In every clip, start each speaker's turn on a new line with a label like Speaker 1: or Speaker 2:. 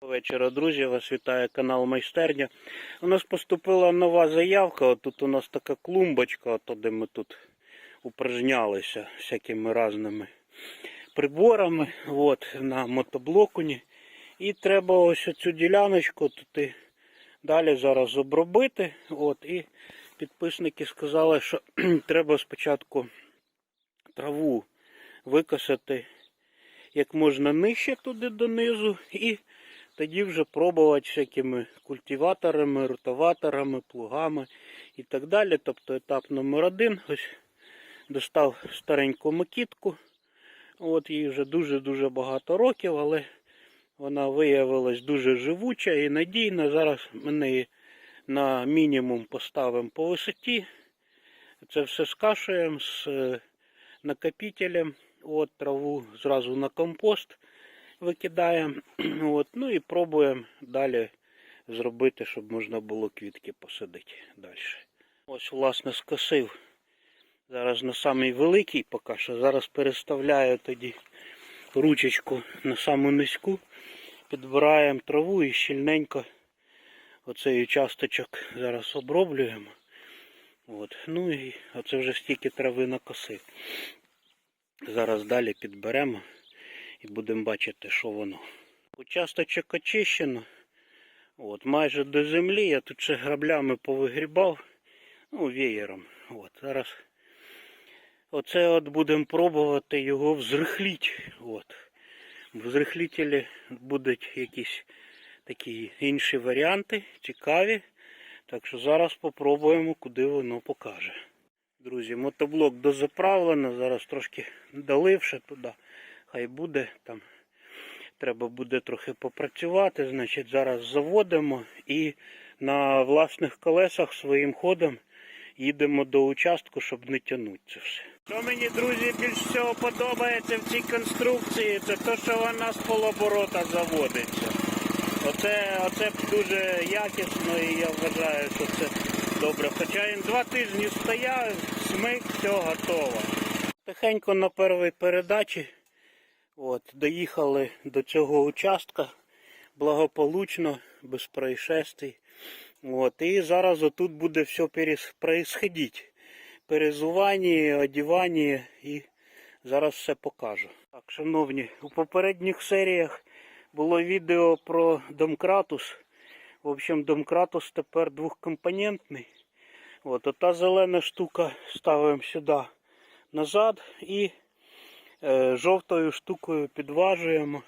Speaker 1: Вечора, друзі, вас вітає канал Майстерня. У нас поступила нова заявка. Тут у нас така клумбочка, ото де ми тут упражнялися всякими разними приборами от, на мотоблокуні. І треба ось цю діляночку тут і далі зараз обробити. От, і підписники сказали, що треба спочатку траву викосати як можна нижче туди донизу. і тоді вже пробувати всякими культиваторами, ротоваторами, плугами і так далі. Тобто етап номер один. Ось достав стареньку макітку. От їй вже дуже-дуже багато років, але вона виявилась дуже живуча і надійна. Зараз ми неї на мінімум поставимо по висоті. Це все скашуємо з е, накопителем. От траву зразу на компост викидаємо. От, ну і пробуємо далі зробити, щоб можна було квітки посадити далі. Ось, власне, скосив. Зараз на самий великий поки що. Зараз переставляю тоді ручечку на саму низьку. Підбираємо траву і щільненько оцей участочок зараз оброблюємо. От. Ну і оце вже стільки трави накосив. Зараз далі підберемо і будемо бачити, що воно. Участочок очищено. От, майже до землі. Я тут ще граблями повигрібав. Ну, веєром. От, зараз оце от будемо пробувати його взрихліть. От. В зрихлітелі будуть якісь такі інші варіанти, цікаві. Так що зараз попробуємо, куди воно покаже. Друзі, мотоблок дозаправлено, зараз трошки доливши туди. Хай буде там. Треба буде трохи попрацювати. Значить, зараз заводимо і на власних колесах своїм ходом їдемо до участку, щоб не тягнути це все. Що мені, друзі, більш всього подобається в цій конструкції, це те, що вона з полоборота заводиться. Оце, оце дуже якісно і я вважаю, що це добре. Хоча він два тижні стояв, смик, все готово. Тихенько на першій передачі от, доїхали до цього участка благополучно, без происшествий. От, і зараз отут буде все происходити. Перезування, одівання і зараз все покажу. Так, шановні, у попередніх серіях було відео про домкратус. В общем, домкратус тепер двохкомпонентний. От, ота зелена штука ставимо сюди назад і жовтою штукою підважуємо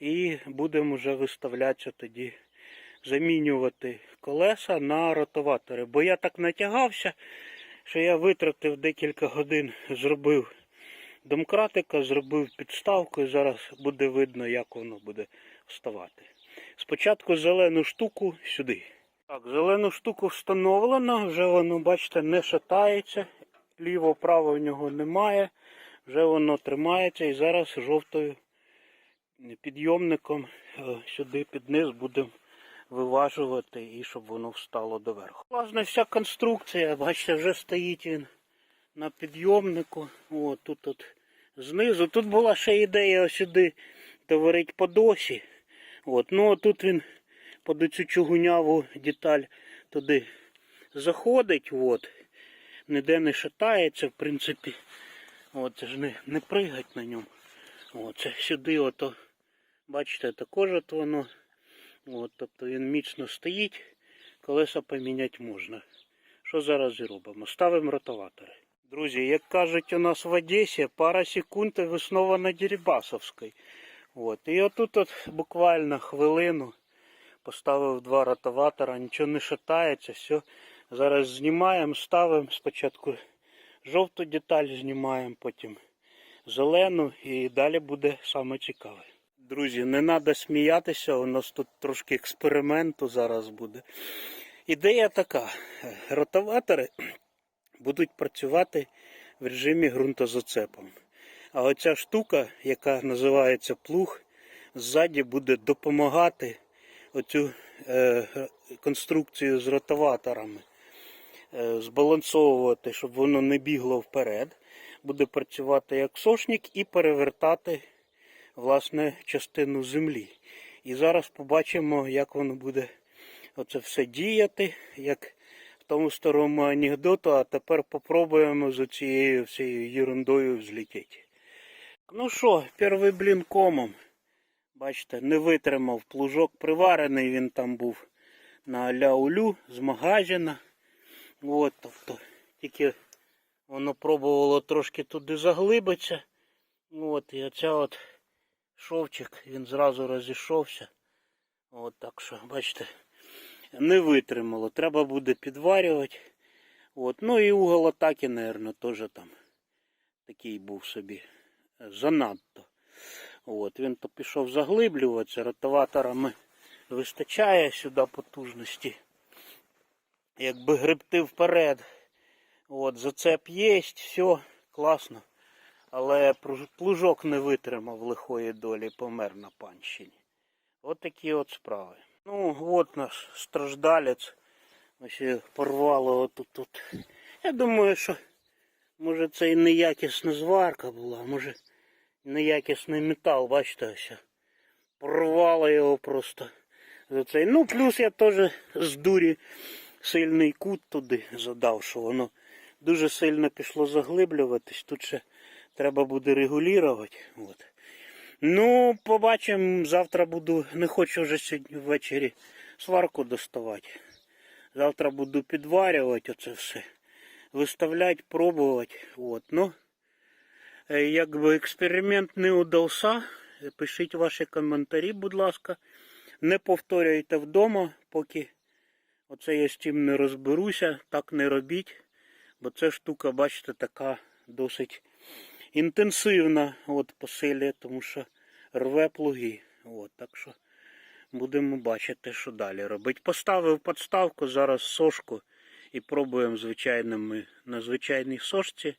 Speaker 1: і будемо вже виставлятися тоді, замінювати колеса на ротоватори. Бо я так натягався, що я витратив декілька годин, зробив домкратика, зробив підставку і зараз буде видно, як воно буде вставати. Спочатку зелену штуку сюди. Так, зелену штуку встановлено, вже воно, бачите, не шатається, ліво-право в нього немає, вже воно тримається і зараз жовтою підйомником е, сюди під низ будемо виважувати і щоб воно встало доверху. Власне, вся конструкція, бачите, вже стоїть він на підйомнику. О, тут от знизу. Тут була ще ідея сюди доварити по досі. От, ну а тут він під цю чугуняву деталь туди заходить. От. Ніде не шатається, в принципі. От, це ж не, не пригать на ньому. От, це сюди ото, бачите, також от воно. От, тобто він міцно стоїть, колеса поміняти можна. Що зараз і робимо? Ставимо ротоватори. Друзі, як кажуть у нас в Одесі, пара секунд і ви на Дерибасовській. От. І отут от буквально хвилину поставив два ротоватора, нічого не шатається, все. Зараз знімаємо, ставимо спочатку жовту деталь знімаємо, потім зелену і далі буде саме цікаве. Друзі, не треба сміятися, у нас тут трошки експерименту зараз буде. Ідея така: ротоватори будуть працювати в режимі ґрунтозацепом. А оця штука, яка називається плуг, ззаді буде допомагати оцю е, конструкцію з ротоваторами е, збалансовувати, щоб воно не бігло вперед. Буде працювати як сошник і перевертати власне частину землі. І зараз побачимо, як воно буде оце все діяти, як в тому старому анекдоту, а тепер попробуємо з цією всією ерундою взлетіти. Ну що, перший блін комом. Бачите, не витримав плужок приварений, він там був на ляулю з магазина. От, тобто, тільки воно пробувало трошки туди заглибитися. От, і оця от шовчик, він зразу розійшовся. От так що, бачите, не витримало. Треба буде підварювати. От, ну і угол атаки, мабуть, теж там такий був собі е, занадто. От, він то пішов заглиблюватися, ротоваторами вистачає сюди потужності. Якби гребти вперед. От, зацеп є, все, класно. Але плужок не витримав лихої долі, помер на панщині. От такі от справи. Ну, от наш страждалець. Ось порвало отут. тут. Я думаю, що може це і неякісна зварка була, може неякісний метал, бачите, ось. Порвало його просто. За цей. Ну, плюс я теж з дурі сильний кут туди задав, що воно дуже сильно пішло заглиблюватись. Тут ще треба буде регулювати. От. Ну, побачимо, завтра буду, не хочу вже сьогодні ввечері сварку доставати. Завтра буду підварювати оце все. Виставляти, пробувати. От. Ну, е, якби експеримент не удався, пишіть ваші коментарі, будь ласка. Не повторюйте вдома, поки оце я з тим не розберуся, так не робіть. Бо ця штука, бачите, така досить інтенсивна от, по силі, тому що рве плуги. От, так що будемо бачити, що далі робити. Поставив подставку, зараз сошку і пробуємо звичайними на звичайній сошці.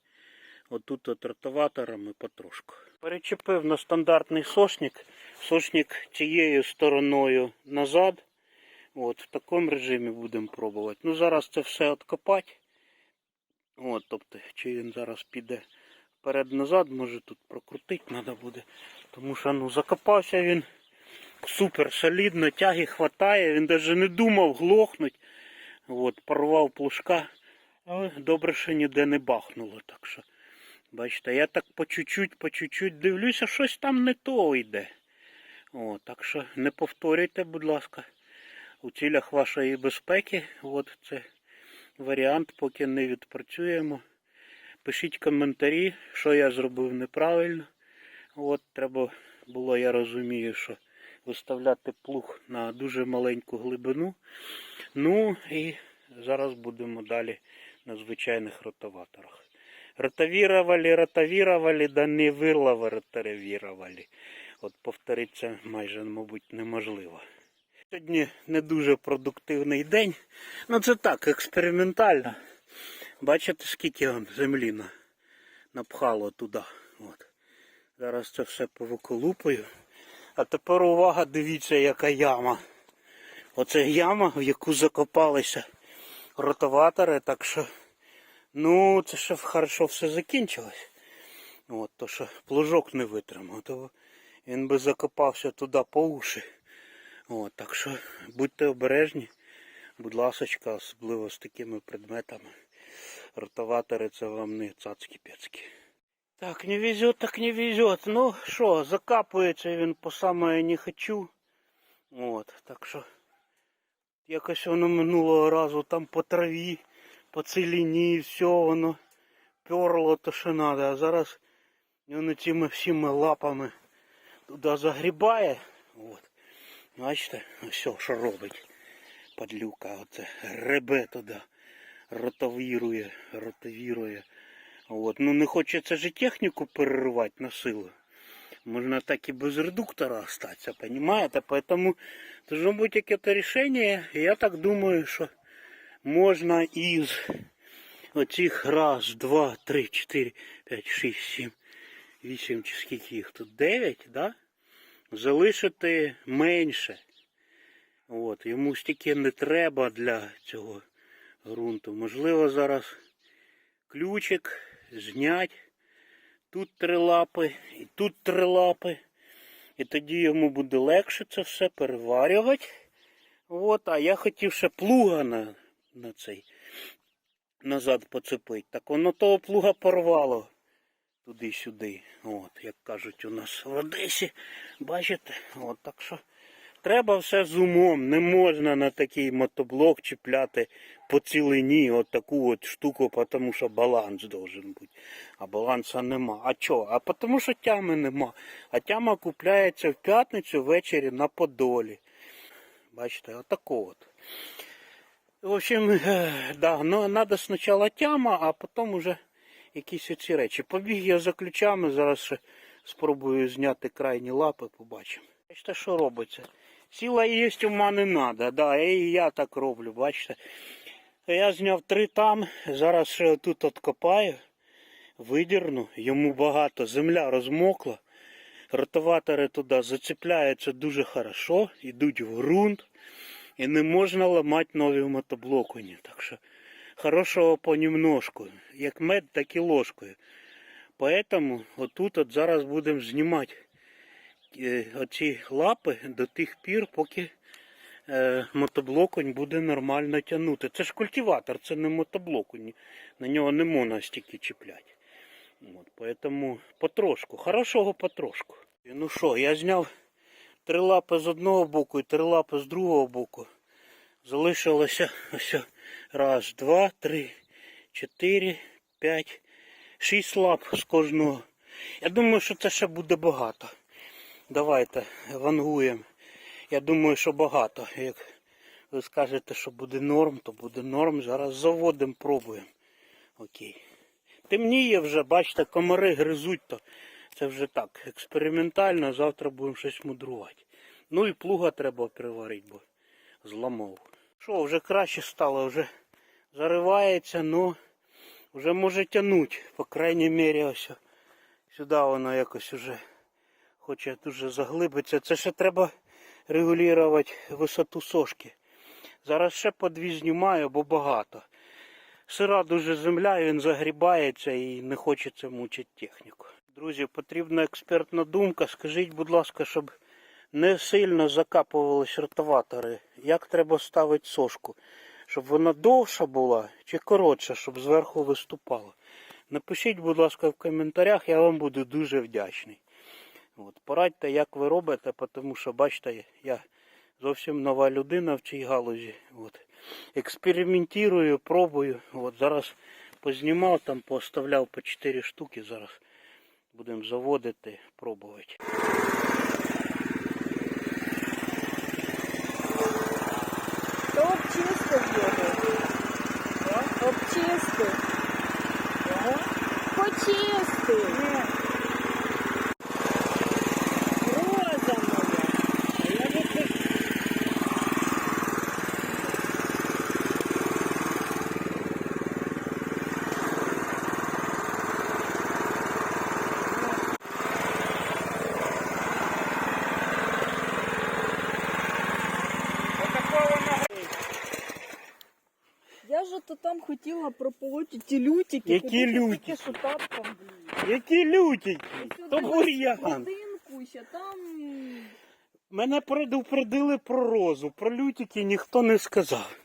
Speaker 1: Отут от ротоваторами потрошку. Перечепив на стандартний сошник. Сошник цією стороною назад. От, в такому режимі будемо пробувати. Ну, зараз це все откопати. От, тобто, чи він зараз піде вперед-назад, може тут прокрутити треба буде. Тому що ну, закопався він супер солідно, тяги хватає, він навіть не думав глохнуть. От, порвав плужка. Але добре, що ніде не бахнуло. Так що, бачите, я так по чуть-чуть, по чуть-чуть дивлюся, щось там не то йде. О, так що не повторюйте, будь ласка, у цілях вашої безпеки. От це варіант, поки не відпрацюємо. Пишіть коментарі, що я зробив неправильно. От треба було, я розумію, що виставляти плуг на дуже маленьку глибину. Ну і зараз будемо далі на звичайних ротоваторах. Ротавірували, ротавірували, да не вирлави ротавірували. От повторити майже, мабуть, неможливо. Сьогодні не дуже продуктивний день. Ну це так, експериментально. Бачите, скільки он землі напхало туди. От. Зараз це все повиколупаю. А тепер увага, дивіться, яка яма. Оце яма, в яку закопалися ротоватори, так що, ну, це ще хорошо все закінчилось. От, то що плужок не витримав, то він би закопався туди по уші. От, так що будьте обережні, будь ласочка, особливо з такими предметами. Ротоватори це вам не цацькі-пецькі. Так, не везет, так не везет. Ну що, закапується він по саме не хочу. От, так що якось воно минулого разу там по траві, по целіні, все воно перло то що надо, а зараз воно цими всіми лапами туди загрібає. От. Бачите, все, що робить. Падлюка, оце гребе туди, ротавірує, ротавірує. От. Ну не хочеться же техніку переривати на силу. Можна так і без редуктора остатися, понимаете? Поэтому должно быть какое-то решение. Я так думаю, що можна із оцих раз, два, три, чотири, п'ять, шість, сім, вісім, чи скільки їх тут? Дев'ять, да? Залишити менше. От, йому стільки не треба для цього ґрунту. Можливо, зараз ключик знять. Тут три лапи і тут три лапи. І тоді йому буде легше це все переварювати. От, а я хотів ще плуга на, на цей назад поцепити. Так воно того плуга порвало туди-сюди. От, як кажуть у нас в Одесі. Бачите? От, так що треба все з умом. Не можна на такий мотоблок чіпляти по цілині от таку от штуку, тому що баланс должен бути. А баланса нема. А чого? А тому що тями нема. А тяма купляється в п'ятницю ввечері на Подолі. Бачите, отако от. В общем, да, ну, надо спочатку тяма, а потім уже якісь оці речі. Побіг я за ключами, зараз спробую зняти крайні лапи, побачимо. Бачите, що робиться? Сіла є, ума не треба, да, і я так роблю, бачите. Я зняв три там, зараз ще тут откопаю, видірну, йому багато, земля розмокла. Ротоватори туди зацепляються дуже хорошо, йдуть в ґрунт. І не можна ламати нові мотоблокуні. Так що хорошого понемножку. Як мед, так і ложкою. Поэтому отут от зараз будемо знімати е, оці лапи до тих пір, поки е, мотоблоконь буде нормально тягнути. Це ж культиватор, це не мотоблоконь. На нього не можна стільки чіпляти. От, поэтому потрошку, хорошого потрошку. Ну що, я зняв три лапи з одного боку і три лапи з другого боку. Залишилося ось раз, два, три, чотири, п'ять, шість лап з кожного. Я думаю, що це ще буде багато. Давайте вангуємо. Я думаю, що багато. Як ви скажете, що буде норм, то буде норм. Зараз заводимо, пробуємо. Окей. Темніє вже, бачите, комари гризуть, то це вже так, експериментально, завтра будемо щось мудрувати. Ну і плуга треба приварити, бо зламав. Що, вже краще стало, вже заривається, ну вже може тягнути. По крайній мірі, ось сюди воно якось уже хоче дуже заглибитися. Це ще треба регулювати висоту сошки. Зараз ще по дві знімаю, бо багато. Сира дуже земля, він загрібається і не хочеться мучити техніку. Друзі, потрібна експертна думка. Скажіть, будь ласка, щоб не сильно закапувались ротоватори. Як треба ставити сошку? Щоб вона довша була чи коротша, щоб зверху виступала. Напишіть, будь ласка, в коментарях, я вам буду дуже вдячний. От, порадьте, як ви робите, тому що, бачите, я зовсім нова людина в цій галузі. От. Експериментую, пробую. От, зараз познімав, там поставляв по 4 штуки. Зараз будемо заводити, пробувати.
Speaker 2: То обчистив його. Обчистив. Почистив. Роза моя. Я ж то там хотіла прополоти ті лютики.
Speaker 1: Які
Speaker 2: куди ти
Speaker 1: лютики?
Speaker 2: тільки що тапком, блін.
Speaker 1: Які лютики! То бур'ян.
Speaker 2: Будинку ще там.
Speaker 1: Мене предупредили про розу, про лютики ніхто не сказав.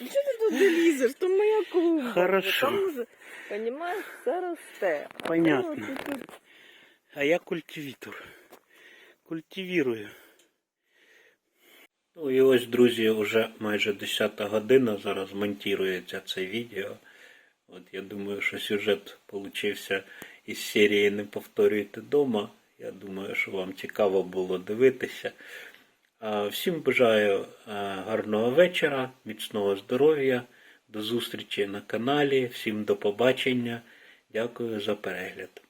Speaker 2: Ну, Чого ти туди лізеш? То моя клумба.
Speaker 1: Хорошо.
Speaker 2: Там уже, понімаєш, все росте. А
Speaker 1: Понятно.
Speaker 2: ти от тут
Speaker 1: А я культивітор. Культивірую. Ну і ось, друзі, вже майже 10 година. Зараз монтується це відео. От я думаю, що сюжет получився із серії Не повторюйте дома. Я думаю, що вам цікаво було дивитися. Всім бажаю гарного вечора, міцного здоров'я, до зустрічі на каналі. Всім до побачення. Дякую за перегляд.